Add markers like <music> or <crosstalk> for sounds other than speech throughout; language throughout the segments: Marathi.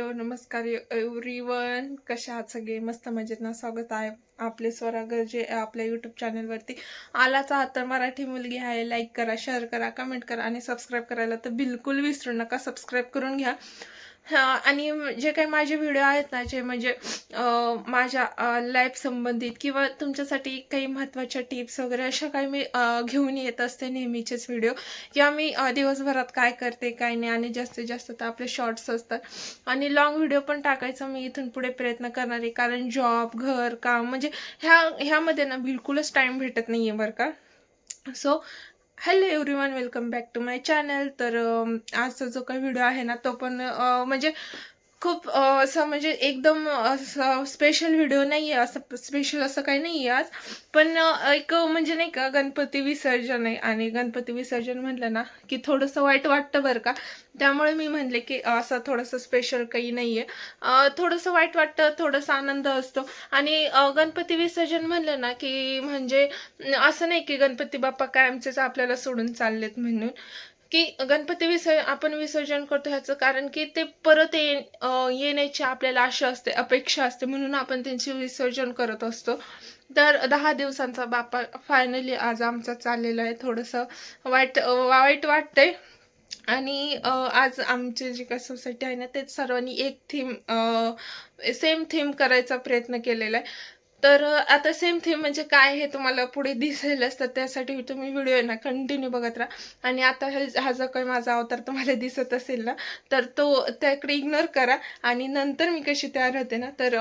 हॅलो नमस्कार एव्हरीवन कशा आहात सगळे? मस्त मजेत ना? स्वागत आहे आपले स्वरागर जे आपल्या यूट्यूब चॅनलवरती आलाच आहात तर मराठी मुलगी आहे. लाईक करा शेअर करा कमेंट करा आणि सबस्क्राईब करायला तर बिलकुल विसरू नका. सबस्क्राईब करून घ्या. हा, आणि जे काही माझे व्हिडिओ आहेत ना जे म्हणजे माझ्या लाईफ संबंधित किंवा तुमच्यासाठी काही महत्त्वाच्या टिप्स वगैरे अशा काही मी घेऊन येत असते नेहमीचेच व्हिडिओ किंवा मी दिवसभरात काय करते काय नाही आणि जास्तीत जास्त तर आपले शॉर्ट्स असतात. आणि लॉंग व्हिडिओ पण टाकायचा मी इथून पुढे प्रयत्न करणार आहे. कारण जॉब घर काम म्हणजे ह्या ह्यामध्ये ना बिलकुलच टाईम भेटत नाही आहे बरं का. So hello everyone welcome back to my channel. तर आजचा जो काही व्हिडिओ आहे ना तो पण म्हणजे खूप असं म्हणजे एकदम असं स्पेशल व्हिडिओ नाही आहे असं स्पेशल असं काही नाही आहे आज. पण एक म्हणजे नाही का गणपती विसर्जन आहे. आणि गणपती विसर्जन म्हटलं ना की थोडंसं वाईट वाटतं बरं का. त्यामुळे मी म्हणले की असं थोडंसं स्पेशल काही नाही आहे थोडंसं वाईट वाटतं थोडंसं आनंद असतो. आणि गणपती विसर्जन म्हणलं ना की म्हणजे असं नाही की गणपती बाप्पा कायमचेच आपल्याला सोडून चाललेत म्हणून. की गणपती विसर् आपण विसर्जन करतो ह्याचं कारण की ते परत ये येण्याची आपल्याला आशा असते अपेक्षा असते म्हणून आपण त्यांचे विसर्जन करत असतो. तर दहा दिवसांचा बापा फायनली आज आमचा चाललेला आहे थोडंसं वाईट वाईट वाटतंय. आणि आज आमची जी काही सोसायटी आहे ना ते सर्वांनी एक थीम सेम थीम करायचा प्रयत्न केलेला आहे. तर आता सेम थीम म्हणजे काय हे तुम्हाला पुढे दिसेलच तर त्यासाठी तुम्ही व्हिडिओ आहे ना कंटिन्यू बघत राहा. आणि आता हे हा जो काही माझा अवतार तुम्हाला दिसत असेल ना तर तो त्याकडे इग्नोर करा. आणि नंतर मी कशी तयार होते ना तर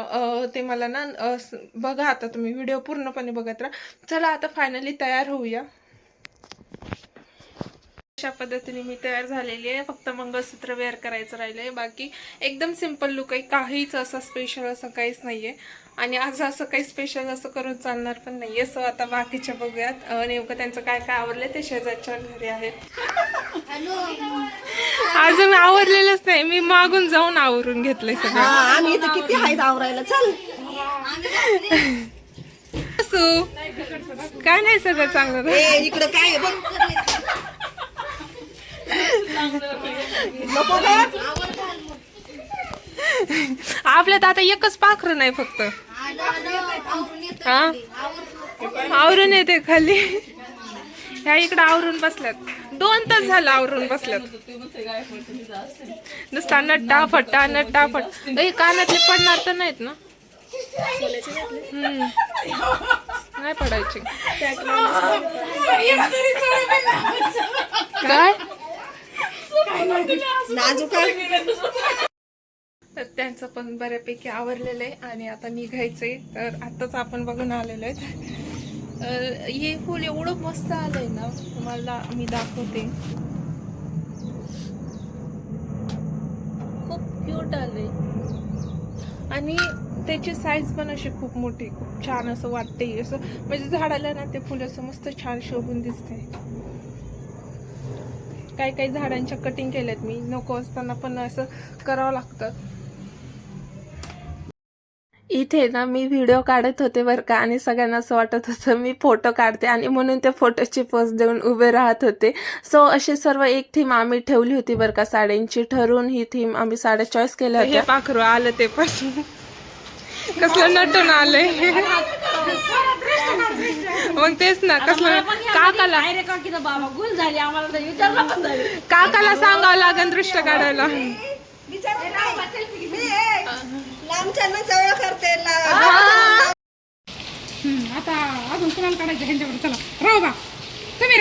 ते मला ना बघा आता तुम्ही व्हिडिओ पूर्णपणे बघत राहा. चला आता फायनली तयार होऊया. अशा पद्धतीने मी तयार झालेली आहे. फक्त मंगळसूत्र वेअर करायचं राहिलंय. बाकी एकदम सिंपल लुक आहे. काहीच असं स्पेशल असं काहीच नाहीये. आणि आज असं काही स्पेशल असं करून चालणार पण नाहीये. सो आता बाकीच्या बघूयात. नेमकं त्यांचं काय काय आवडले ते शेजारच्या घरी आहेत. अजून आवरलेलंच नाही. मी मागून जाऊन आवरून घेतलंय हा सगळं आम्ही इथं किती आहेत आवरायला? चल. <laughs> असू काय नाही सगळं चांगलं. इकडं काय आहे बघ. आपल्यात आता एकच पाखरं नाही फक्त. हा? आवरून येते खाली. ह्या इकडं आवरून बसल्यात. दोन तास झालं आवरून बसल्यात. नुसता नट्टा फट्टा नट्टा फट ए कानातले पडणार तर नाहीत ना. नाही पडायचे. काय? नाजूक आहे. तर त्यांचं पण बऱ्यापैकी आवरलेलं आहे आणि आता निघायचंय. तर आताच आपण बघून आलेलो आहेत अं, हे फुल एवढं मस्त आलंय ना तुम्हाला मी दाखवते. खूप क्यूट आलंय. आणि त्याची साईज पण अशी खूप मोठी खूप छान असं वाटते असं. म्हणजे झाडाला ना ते फुल असं मस्त छान शोभून दिसतंय. काही काही झाडांच्या कटिंग केल्यात मी. नको असताना पण असं करावं लागतं. इथे ना मी व्हिडिओ काढत होते बरं का आणि सगळ्यांना असं वाटत होतं मी फोटो काढते आणि म्हणून त्या फोटोची पोज देऊन उभे राहत होते. सो अशी सर्व एक थीम आम्ही ठेवली होती बरं का साड्यांची. ठरवून ही थीम आम्ही साड्या चॉईस केल्या होत्या. पाखरू आलं ते पण कसलं नटून आलंय. <laughs> मग तेच ना कसलं? काकाला काकाला सांगावं लागेल दृष्ट काढायला. आता अजून कुणाला काढायचं ह्यांच्याकडे चला राहू बा. तुम्ही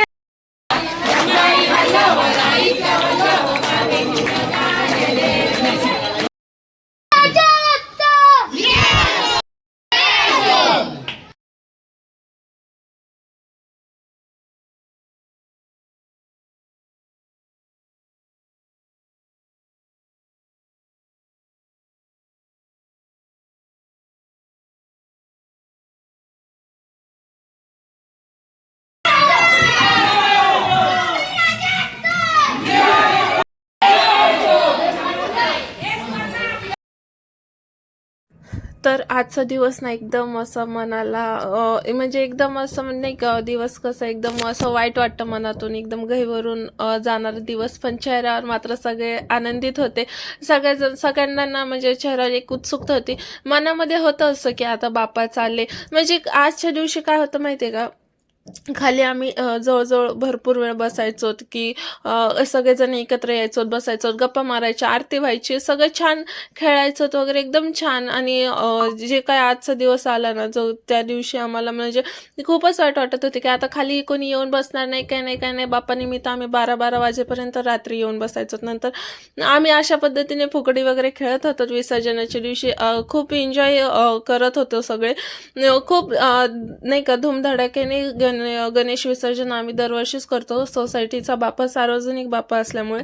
तर आजचा दिवस ना एकदम असं मनाला म्हणजे एकदम असं नाही का दिवस कसं एकदम असं वाईट वाटतं मनातून एकदम गहीवरून जाणारा दिवस. पण चेहऱ्यावर मात्र सगळे आनंदित होते. सगळेजण सगळ्यांना ना म्हणजे चेहऱ्यावर एक उत्सुकता होती. मनामध्ये होतं असं की आता बापा चालले. म्हणजे आजच्या दिवशी काय होतं माहिती आहे का? खाली आम्ही जवळजवळ भरपूर वेळ बसायचो की सगळेजण एकत्र यायचो बसायचो गप्पा मारायच्या आरती व्हायची सगळं छान खेळायचो वगैरे एकदम छान. आणि जे काय आजचा दिवस आला ना जो त्या दिवशी आम्हाला म्हणजे खूपच वाईट वाटत होते की आता खाली कोणी येऊन बसणार नाही काय नाही काय नाही बापानिमित्त आम्ही बारा बारा वाजेपर्यंत रात्री येऊन बसायचो नंतर आम्ही अशा पद्धतीने फुगडी वगैरे खेळत होतो विसर्जनाच्या दिवशी. खूप एन्जॉय करत होतो सगळे. खूप नाही का धूमधडाक्याने गण गणेश विसर्जन आम्ही दरवर्षीच करतो. सोसायटीचा बापा सार्वजनिक बापा असल्यामुळे.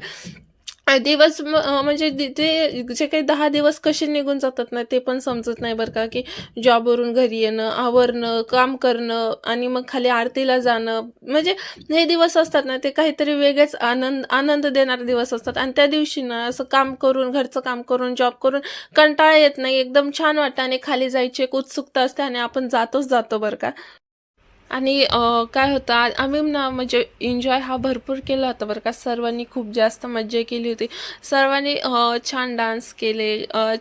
दिवस म्हणजे ते जे काही दहा दिवस कसे निघून जातात ना ते पण समजत नाही बरं का की जॉबवरून घरी येणं आवरणं काम करणं आणि मग खाली आरतीला जाणं. म्हणजे हे दिवस असतात ना ते काहीतरी वेगळेच आनंद आनंद देणारे दिवस असतात. आणि त्या दिवशी ना असं काम करून घरचं काम करून जॉब करून कंटाळा येत नाही. एकदम छान वाटतं आणि खाली जायची एक उत्सुकता असते आणि आपण जातोच जातो बरं का. आणि काय होतं आम्ही ना म्हणजे एन्जॉय हा भरपूर केला होता बरं का. सर्वांनी खूप जास्त मज्जा केली होती. सर्वांनी छान डान्स केले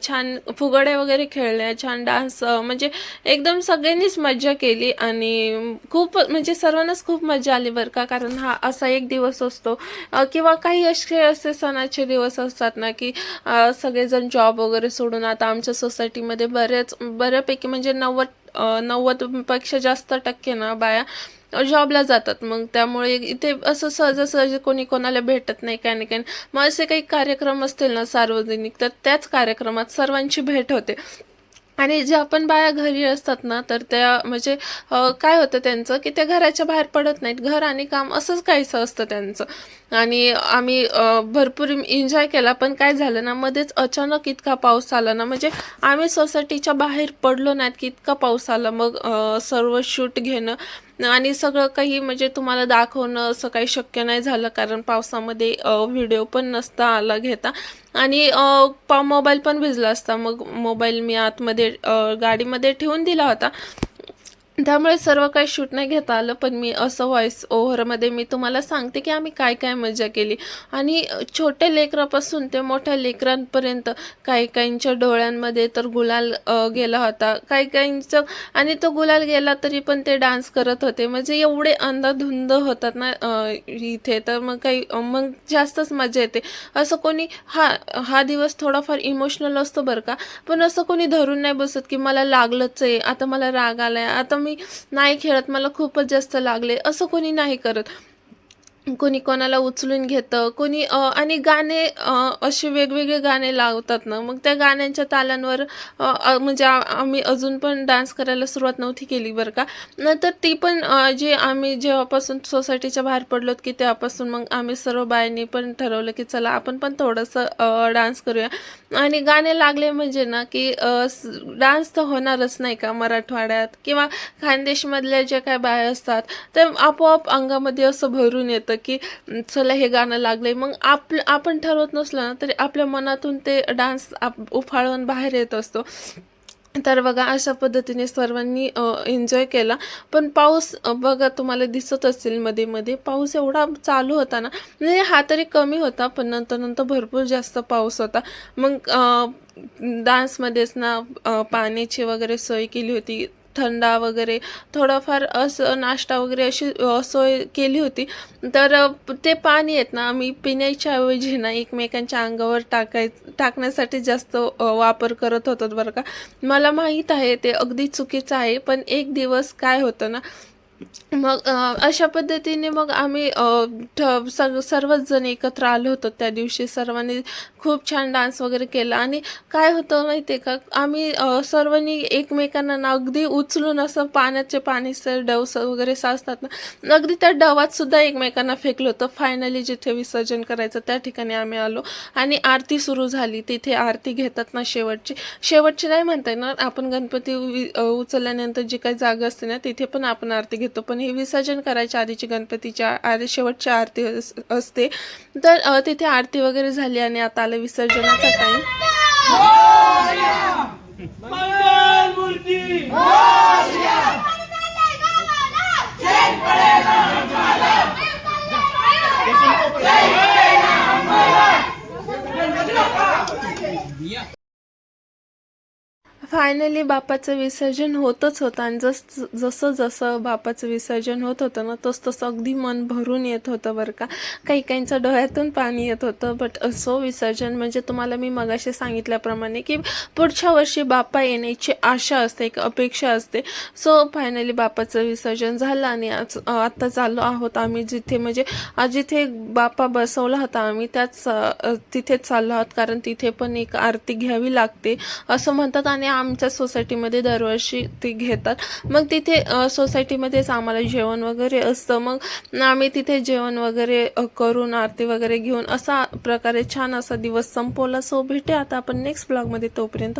छान फुगड्या वगैरे खेळल्या छान डान्स म्हणजे एकदम सगळ्यांनीच मज्जा केली आणि खूप म्हणजे सर्वांनाच खूप मजा आली बरं का. कारण हा असा एक दिवस असतो किंवा काही असे असे सणाचे दिवस असतात ना की सगळेजण जॉब वगैरे सोडून आता आमच्या सोसायटीमध्ये बऱ्याच बऱ्यापैकी म्हणजे नव्वद नव्वदपेक्षा जास्त टक्के ना बाया जॉबला जातात मग त्यामुळे इथे असं सहजासहजी कोणी कोणाला भेटत नाही काय नाही काही नाही. मग असे काही कार्यक्रम असतील ना सार्वजनिक तर त्याच कार्यक्रमात सर्वांची भेट होते आणि ज्या पण बाया घरी असतात ना तर त्या म्हणजे काय होतं त्यांचं की त्या घराच्या बाहेर पडत नाहीत. घर आणि काम असंच काहीसं असतं त्यांचं. आणि आम्ही भरपूर एन्जॉय केला पण काय झालं ना मध्येच अचानक इतका पाऊस आला ना म्हणजे आम्ही सोसायटीच्या बाहेर पडलो नाहीत की इतका पाऊस आला. मग सर्व शूट घेणं आणि सगळं काही म्हणजे तुम्हाला दाखवणं असं काही शक्य नाही झालं कारण पावसामध्ये व्हिडिओ पण नसता आला घेता. आणि पा मोबाईल पण भिजला असता. मग मोबाईल मी आतमध्ये गाडीमध्ये ठेवून दिला होता. त्यामुळे सर्व काही शूट नाही घेता आलं पण मी असं व्हॉइस ओव्हरमध्ये मी तुम्हाला सांगते की आम्ही काय काय मजा केली. आणि छोट्या लेकरापासून ते मोठ्या लेकरांपर्यंत काही काहींच्या डोळ्यांमध्ये तर गुलाल गेला होता. काही काहींचं आणि तो गुलाल गेला तरी पण ते डान्स करत होते. म्हणजे एवढे अंधाधुंद होतात ना इथे. तर मग काही मग जास्तच मजा येते. असं कोणी हा हा दिवस थोडाफार इमोशनल असतो बरं का. पण असं कोणी धरून नाही बसत की मला लागलंच आहे आता मला राग आला आहे आता मी नाही खेळत मला खूपच जास्त लागले. असं कोणी नाही करत. कोणी कोणाला उचलून घेतं कोणी आणि गाणे असे वेगवेगळे गाणे लावतात ना मग त्या गाण्यांच्या तालांवर म्हणजे आम्ही अजून पण डान्स करायला सुरुवात नव्हती केली बरं का. नंतर ती पण जे आम्ही जेव्हापासून सोसायटीच्या बाहेर पडलोत की तेव्हापासून मग आम्ही सर्व बायांनी पण ठरवलं की चला आपण पण थोडंसं डान्स करूया. आणि गाणे लागले म्हणजे ना की डान्स तर होणारच नाही का मराठवाड्यात किंवा खानदेशमधल्या ज्या काय बाया असतात ते आपोआप अंगामध्ये असं भरून येतं की चला हे गाणं लागलंय. मग आपलं आपण ठरवत नसलं ना तरी आपल्या मनातून ते डान्स आप उफाळून बाहेर येत असतो. तर बघा अशा पद्धतीने सर्वांनी एन्जॉय केला. पण पाऊस बघा तुम्हाला दिसत असेल मध्ये मध्ये. पाऊस एवढा चालू होता ना म्हणजे हा तरी कमी होता पण नंतर नंतर भरपूर जास्त पाऊस होता. मग डान्समध्येच ना पाण्याची वगैरे सोय केली होती. थंडा वगैरे थोडाफार असं नाश्ता वगैरे अशी सोय केली होती. तर ते पाणी आहेत ना आम्ही पिण्याच्या ऐवजी ना एकमेकांच्या अंगावर टाकाय टाकण्यासाठी जास्त वापर करत होतो बरं का. मला माहीत आहे ते अगदी चुकीचं आहे पण एक दिवस काय होतं ना मग अशा पद्धतीने मग आम्ही ठ- सग सर्वच जण एकत्र आलो होतो त्या दिवशी. सर्वांनी खूप छान डान्स वगैरे केला. आणि काय होतं माहिती आहे का? आम्ही सर्वांनी एकमेकांना ना अगदी उचलून असं पाण्याचे पाणी डव स- वगैरे साचतात ना अगदी त्या डवात सुद्धा एकमेकांना फेकलं होतं. फायनली जिथे विसर्जन करायचं त्या ठिकाणी आम्ही आलो. आणि आरती सुरू झाली. तिथे आरती घेतात ना शेवटची. शेवटची नाही म्हणता येणार. आपण गणपती उचलल्यानंतर जी काही जागा असते ना तिथे पण आपण आरती घेतो. पण हे विसर्जन करायच्या आधीची गणपतीच्या आधी शेवटची आरती अस- असते. तर तिथे आरती वगैरे झाली आणि आता आलं विसर्जनाचा टाईम फायनली बापाचं विसर्जन होतच होतं. आणि जस जसं जसं बापाचं विसर्जन होत होतं ना तस तसं अगदी मन भरून येत होतं बरं का. काही काहींच्या डोळ्यातून पाणी येत होतं बट असो विसर्जन. म्हणजे तुम्हाला मी मगाशी सांगितल्याप्रमाणे की पुढच्या वर्षी बापा येण्याची आशा असते एक अपेक्षा असते. सो फायनली बापाचं विसर्जन झालं आणि आज आत्ता चाललो आहोत आम्ही जिथे. म्हणजे जिथे बापा बसवला होता आम्ही त्याच तिथेच चाललो आहोत. कारण तिथे पण एक आरती घ्यावी लागते असं म्हणतात. आणि आमच्या सोसायटीमध्ये दरवर्षी ती घेतात. मग तिथे सोसायटीमध्येच आम्हाला जेवण वगैरे असतं. मग आम्ही तिथे जेवण वगैरे करून आरती वगैरे घेऊन असा प्रकारे छान असा दिवस संपवला. सो भेटे आता आपण नेक्स्ट ब्लॉगमध्ये तोपर्यंत.